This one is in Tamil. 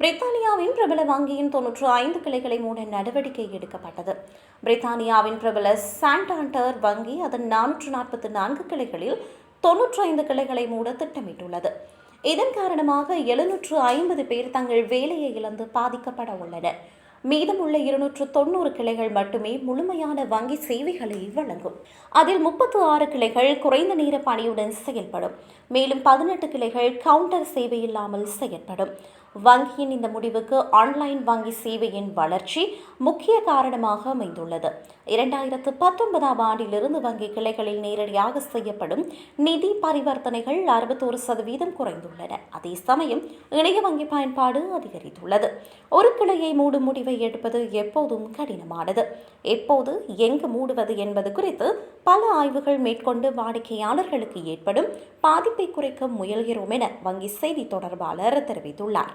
பிரித்தானியாவின் பிரபல வங்கியின் தொன்னூற்று ஐந்து கிளைகளை மூட நடவடிக்கை எடுக்கப்பட்டது. பிரித்தானியாவின் பிரபல சாண்டாண்டர் வங்கி அதன் நானூற்று நாற்பத்தி நான்கு கிளைகளில் தொன்னூற்று ஐந்து கிளைகளை மூட திட்டமிட்டுள்ளது. இதன் காரணமாக எழுநூற்று ஐம்பது பேர் தங்கள் வேலையை இழந்து பாதிக்கப்பட உள்ளனர். மீதமுள்ள இருநூற்று தொண்ணூறு கிளைகள் மட்டுமே முழுமையான வங்கி சேவைகளை வழங்கும். அதில் முப்பத்து ஆறு கிளைகள் குறைந்த நேர பணியுடன் செயல்படும். மேலும் பதினெட்டு கிளைகள் கவுண்டர் சேவை இல்லாமல் செயல்படும் வங்கியின் இந்த முடிவுக்கு ஆன்லைன் வங்கி சேவையின் வளர்ச்சி முக்கிய காரணமாக அமைந்துள்ளது. இரண்டாயிரத்து பத்தொன்பதாம் ஆண்டிலிருந்து வங்கி கிளைகளில் நேரடியாக செய்யப்படும் நிதி பரிவர்த்தனைகள் அறுபத்தோரு சதவீதம் குறைந்துள்ளன. அதே சமயம் இணைய வங்கி பயன்பாடு அதிகரித்துள்ளது. ஒரு கிளையை மூடும் முடிவை எடுப்பது எப்போதும் கடினமானது. எப்போது எங்கு மூடுவது என்பது குறித்து பல ஆய்வுகள் மேற்கொண்டு வாடிக்கையாளர்களுக்கு ஏற்படும் பாதிப்பை குறைக்க முயல்கிறோம் என வங்கி செய்தி தொடர்பாளர் தெரிவித்துள்ளார்.